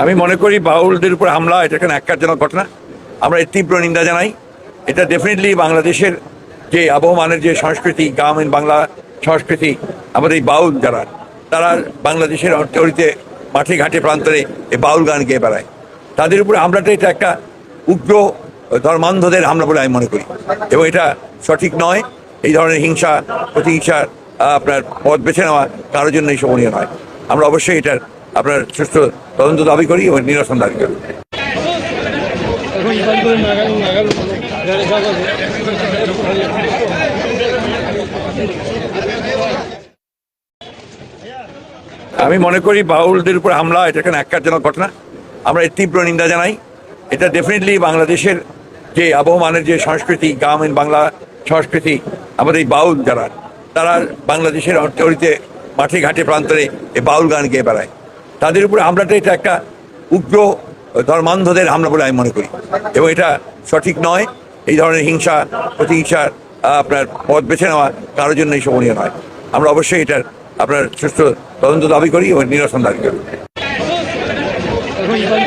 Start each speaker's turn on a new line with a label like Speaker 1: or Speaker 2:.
Speaker 1: আমি মনে করি বাউলদের উপর হামলা, এটা একটা ন্যাক্কারজনক ঘটনা। আমরা এর তীব্র নিন্দা জানাই। এটা ডেফিনেটলি বাংলাদেশের যে আবহমানের যে সংস্কৃতি, গ্রামীণ বাংলা সংস্কৃতি, আমাদের এই বাউল যারা, তারা বাংলাদেশের অর্থনীতিতে মাঠে ঘাটে প্রান্তরে এই বাউল গান গেয়ে বেড়ায়। তাদের উপরে হামলাটা এটা একটা উগ্র ধর্মান্ধদের হামলা বলে আমি মনে করি। এবং এটা সঠিক নয়। এই ধরনের হিংসা, প্রতিহিংসার আপনার পথ বেছে নেওয়া কারোর জন্যই শোভনীয় নয়। আমরা অবশ্যই এটার আপনার সুষ্ঠু তদন্ত দাবি করি এবং নিরসন দাবি করি। আমি মনে করি বাউলদের উপর হামলা, এটা একটা ন্যাক্কারজনক ঘটনা? আমরা এর তীব্র নিন্দা জানাই। এটা ডেফিনেটলি বাংলাদেশের যে আবহমানের যে সংস্কৃতি গ্রামীণ বাংলা সংস্কৃতি, আমাদের এই বাউল যারা, তারা বাংলাদেশের অর্থনীতিতে মাঠে ঘাটে প্রান্তরে এই বাউল গান গেয়ে বেড়ায়। তাদের উপরে হামলাটা এটা একটা উগ্র ধর্মান্ধদের হামলা বলে আমি মনে করি। এবং এটা সঠিক নয়। এই ধরনের হিংসা প্রতিহিংসার আপনার পথ বেছে নেওয়া কারোর জন্যই শোভনীয় নয়। আমরা অবশ্যই এটার আপনার সুস্থ তদন্ত দাবি করি এবং নিরসন দাবি করি।
Speaker 2: এখন ইবান